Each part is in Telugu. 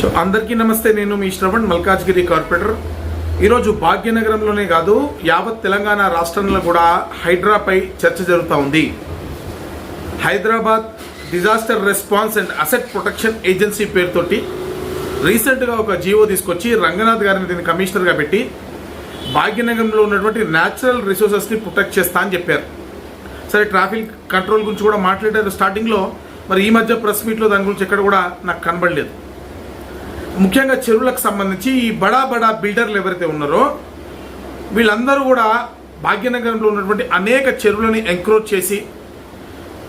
సో అందరికీ నమస్తే నేను మీ శ్రవణ్ మల్కాజ్గిరి కార్పొరేటర్. ఈరోజు భాగ్యనగరంలోనే కాదు యావత్ తెలంగాణ రాష్ట్రంలో కూడా హైడ్రాపై చర్చ జరుగుతూ ఉంది. Hyderabad disaster response and asset protection agency పేరుతోటి రీసెంట్గా ఒక జీవో తీసుకొచ్చి రంగనాథ్ గారిని దీన్ని కమిషనర్గా పెట్టి భాగ్యనగరంలో ఉన్నటువంటి న్యాచురల్ రిసోర్సెస్ని ప్రొటెక్ట్ చేస్తా అని చెప్పారు. సరే ట్రాఫిక్ కంట్రోల్ గురించి కూడా మాట్లాడారు స్టార్టింగ్లో. మరి ఈ మధ్య ప్రెస్ మీట్లో దాని గురించి ఎక్కడ కూడా నాకు కనబడలేదు. ముఖ్యంగా చెరువులకు సంబంధించి ఈ బడా బడా బిల్డర్లు ఎవరైతే ఉన్నారో వీళ్ళందరూ కూడా భాగ్యనగరంలో ఉన్నటువంటి అనేక చెరువులని ఎంక్రోచ్ చేసి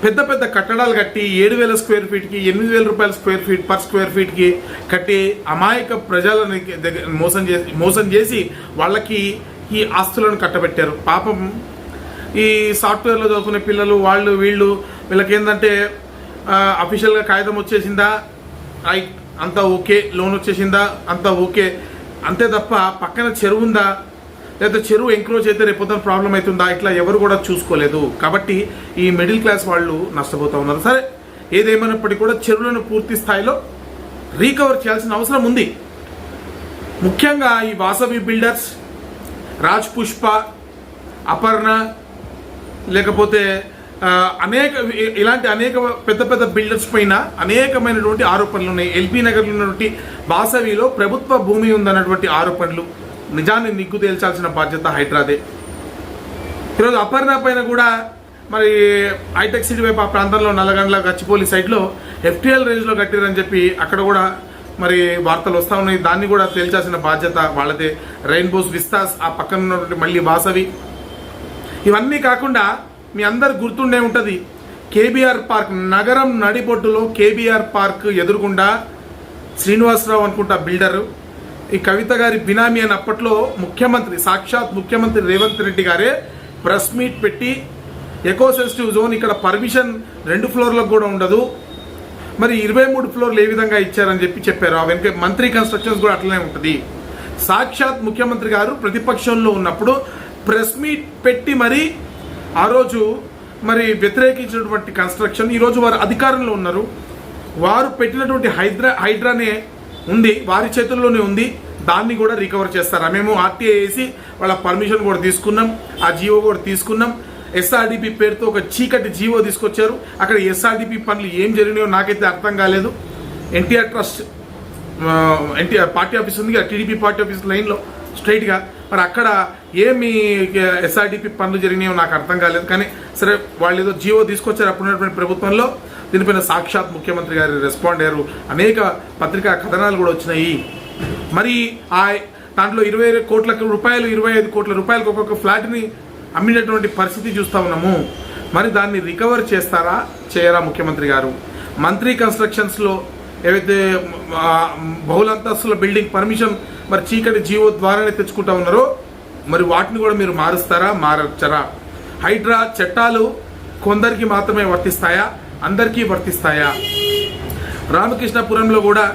పెద్ద పెద్ద కట్టడాలు కట్టి ఏడు వేల స్క్వేర్ ఫీట్కి ఎనిమిది వేల రూపాయల స్క్వేర్ ఫీట్ పర్ స్క్వేర్ ఫీట్కి కట్టి అమాయక ప్రజలని దగ్గర మోసం చేసి మోసం చేసి వాళ్ళకి ఈ ఆస్తులను కట్టబెట్టారు. పాపం ఈ సాఫ్ట్వేర్లో చదువుకునే పిల్లలు వాళ్ళు వీళ్ళు వీళ్ళకి ఏంటంటే అఫీషియల్గా కాగితం వచ్చేసిందా? రైట్. అంతా ఓకే లోన్ వచ్చేసిందా? అంతా ఓకే. అంతే తప్ప పక్కన చెరువు ఉందా? లేదా చెరువు ఎంక్రోచ్ అయితే రేపొద్దున ప్రాబ్లం అవుతుందా? ఇట్లా ఎవరు కూడా చూసుకోలేదు. కాబట్టి ఈ మిడిల్ క్లాస్ వాళ్ళు నష్టపోతూ ఉన్నారు. సరే ఏదేమైనప్పటికీ కూడా చెరువులను పూర్తి స్థాయిలో రీకవర్ చేయాల్సిన అవసరం ఉంది. ముఖ్యంగా ఈ వాసవి బిల్డర్స్ రాజ్ పుష్ప అపర్ణ లేకపోతే అనేక ఇలాంటి అనేక పెద్ద పెద్ద బిల్డర్స్ పైన అనేకమైనటువంటి ఆరోపణలు ఉన్నాయి. ఎల్బీ నగర్లో ఉన్నటువంటి వాసవిలో ప్రభుత్వ భూమి ఉందన్నటువంటి ఆరోపణలు నిజాన్ని నిగ్గు తేల్చాల్సిన బాధ్యత హైదరాదే ఈరోజు అపర్ణ పైన కూడా మరి హైటెక్ సిటీ వైపు ఆ ప్రాంతంలో నల్లగండ్ల గచ్చిపోలి సైడ్లో ఎఫ్టీఎల్ రేంజ్లో కట్టారని చెప్పి అక్కడ కూడా మరి వార్తలు వస్తూ ఉన్నాయి. దాన్ని కూడా తేల్చాల్సిన బాధ్యత వాళ్ళదే. రెయిన్బోస్ విస్తాస్ ఆ పక్కన ఉన్నటువంటి మళ్ళీ వాసవి. ఇవన్నీ కాకుండా మీ అందరు గుర్తుండే ఉంటుంది. కేబీఆర్ పార్క్ నగరం నడిబొడ్డులో కేబీఆర్ పార్క్ ఎదురుగుండా శ్రీనివాసరావు అనుకుంటా బిల్డరు. ఈ కవిత గారి బినామీ అని అప్పట్లో ముఖ్యమంత్రి సాక్షాత్ ముఖ్యమంత్రి రేవంత్ రెడ్డి గారే ప్రెస్ మీట్ పెట్టి ఎకో సెన్సిటివ్ జోన్ ఇక్కడ పర్మిషన్ రెండు ఫ్లోర్లకు కూడా ఉండదు. మరి ఇరవై మూడు ఫ్లోర్లు ఏ విధంగా ఇచ్చారని చెప్పి చెప్పారు. ఆ వెనుక మంత్రి కన్స్ట్రక్షన్స్ కూడా అట్లనే ఉంటుంది. సాక్షాత్ ముఖ్యమంత్రి గారు ప్రతిపక్షంలో ఉన్నప్పుడు ప్రెస్ మీట్ పెట్టి మరి ఆ రోజు మరి వ్యతిరేకించినటువంటి కన్స్ట్రక్షన్ ఈరోజు వారు అధికారంలో ఉన్నారు. వారు పెట్టినటువంటి హైడ్రా హైడ్రానే ఉంది వారి చేతుల్లోనే ఉంది. దాన్ని కూడా రికవర్ చేస్తారా? మేము ఆర్టీఐ వేసి వాళ్ళ పర్మిషన్ కూడా తీసుకున్నాం ఆ జీవో కూడా తీసుకున్నాం. ఎస్ఆర్డిపి పేరుతో ఒక చీకటి జీవో తీసుకొచ్చారు. అక్కడ ఎస్ఆర్డిపి పనులు ఏం జరిగినాయో నాకైతే అర్థం కాలేదు. NTR trust NTR party office ఉంది కదా టీడీపీ పార్టీ ఆఫీస్ లైన్లో. స్ట్రైట్గా. మరి అక్కడ ఏమి ఎస్ఆర్డిపి పనులు జరిగినాయో నాకు అర్థం కాలేదు. కానీ సరే వాళ్ళు ఏదో జీవో తీసుకొచ్చారు అప్పుడున్నటువంటి ప్రభుత్వంలో. దీనిపైన సాక్షాత్ ముఖ్యమంత్రి గారు రెస్పాండ్ అయ్యారు. అనేక పత్రికా కథనాలు కూడా వచ్చినాయి. మరి ఆ దాంట్లో ఇరవై కోట్ల రూపాయలు ఇరవై ఐదు కోట్ల రూపాయలకు ఒక్కొక్క ఫ్లాట్ని అమ్మినటువంటి పరిస్థితి చూస్తూ ఉన్నాము. మరి దాన్ని రికవర్ చేస్తారా చేయరా ముఖ్యమంత్రి గారు? మంత్రి కన్స్ట్రక్షన్స్లో ఏవైతే బహుళంతస్తుల బిల్డింగ్ పర్మిషన్ మరి చీకటి జీవో ద్వారానే తెచ్చుకుంటా ఉన్నారో మరి వాటిని కూడా మీరు మారుస్తారా? మారచ్చరా? హైడ్రా చట్టాలు కొందరికి మాత్రమే వర్తిస్తాయా? అందరికీ వర్తిస్తాయా? రామకృష్ణపురంలో కూడా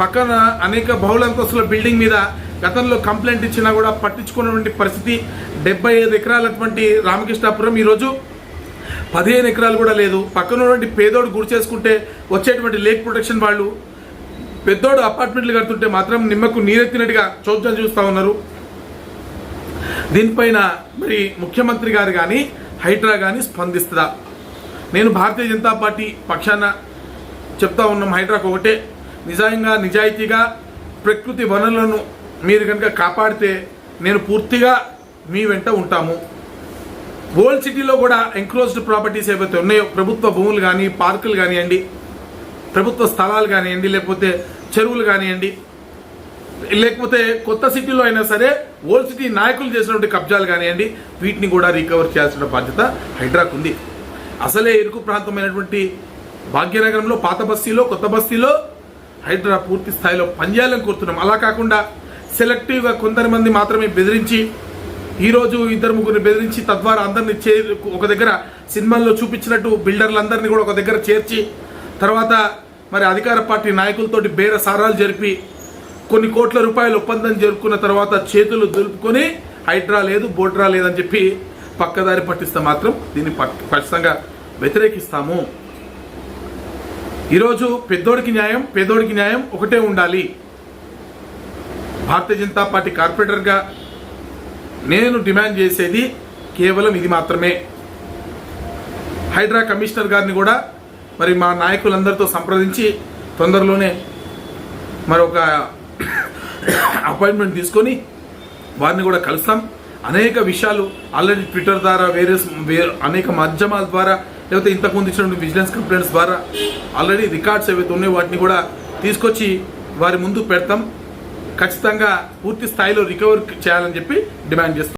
పక్కన అనేక బహుళంతస్తుల బిల్డింగ్ మీద గతంలో కంప్లైంట్ ఇచ్చినా కూడా పట్టించుకున్నటువంటి పరిస్థితి డెబ్బై ఐదు ఎకరాలటువంటి రామకృష్ణాపురం ఈరోజు పదిహేను ఎకరాలు కూడా లేదు. పక్కన ఉన్నటువంటి పేదోడు గురి చేసుకుంటే వచ్చేటువంటి లేక్ ప్రొటెక్షన్ వాళ్ళు పెద్దోడు అపార్ట్మెంట్లు కడుతుంటే మాత్రం నిమ్మకు నీరెత్తినట్టుగా చోద్యం చూస్తూ ఉన్నారు. దీనిపైన మరి ముఖ్యమంత్రి గారు కానీ హైడ్రా కానీ స్పందిస్తుందా? నేను భారతీయ జనతా పార్టీ పక్షాన చెప్తా ఉన్నాం హైడ్రాకు ఒకటే. నిజంగా నిజాయితీగా ప్రకృతి వనరులను మీరు కనుక కాపాడితే నేను పూర్తిగా మీ వెంట ఉంటాము. ఓల్డ్ సిటీలో కూడా ఎంక్లోజ్డ్ ప్రాపర్టీస్ ఏవైతే ఉన్నాయో ప్రభుత్వ భూములు కానీ పార్కులు కానివ్వండి ప్రభుత్వ స్థలాలు కానివ్వండి లేకపోతే చెరువులు కానివ్వండి లేకపోతే కొత్త సిటీలో అయినా సరే ఓల్డ్ సిటీ నాయకులు చేసినటువంటి కబ్జాలు కానివ్వండి వీటిని కూడా రికవర్ చేయాల్సిన బాధ్యత హైడ్రాకు ఉంది. అసలే ఇరుకు ప్రాంతమైనటువంటి భాగ్యనగరంలో పాత బస్తీలో కొత్త బస్తీలో హైడ్రా పూర్తి స్థాయిలో పనిచేయాలని కోరుతున్నాం. అలా కాకుండా సెలెక్టివ్గా కొందరి మంది మాత్రమే బెదిరించి ఈరోజు ఇద్దరు ముగ్గురిని బెదిరించి తద్వారా అందరిని చే ఒక దగ్గర సినిమాల్లో చూపించినట్టు బిల్డర్లందరినీ కూడా ఒక దగ్గర చేర్చి తర్వాత మరి అధికార పార్టీ నాయకులతోటి బేర సారాలు జరిపి కొన్ని కోట్ల రూపాయల ఒప్పందం జరుపుకున్న తర్వాత చేతులు దులుపుకొని హైడ్రా లేదు బోడ్రా లేదని చెప్పి పక్కదారి పట్టిస్తే మాత్రం దీన్ని ఖచ్చితంగా వ్యతిరేకిస్తాము. ఈరోజు పెద్దోడికి న్యాయం పేదోడికి న్యాయం ఒకటే ఉండాలి. భారతీయ జనతా పార్టీ కార్పొరేటర్గా నేను డిమాండ్ చేసేది కేవలం ఇది మాత్రమే. హైడ్రా కమిషనర్ గారిని కూడా మరి మా నాయకులందరితో సంప్రదించి తొందరలోనే మరొక అపాయింట్మెంట్ తీసుకొని వారిని కూడా కలుస్తాం. అనేక విషయాలు ఆల్రెడీ ట్విట్టర్ ద్వారా వేరే అనేక మాధ్యమాల ద్వారా లేకపోతే ఇంతకుముందు ఇచ్చినటువంటి విజిలెన్స్ కంప్లైంట్స్ ద్వారా ఆల్రెడీ రికార్డ్స్ ఏవైతే ఉన్నాయో వాటిని కూడా తీసుకొచ్చి వారి ముందు పెడతాం. ఖచ్చితంగా పూర్తి స్థాయిలో రికవర్ చేయాలని చెప్పి డిమాండ్ చేస్తాం.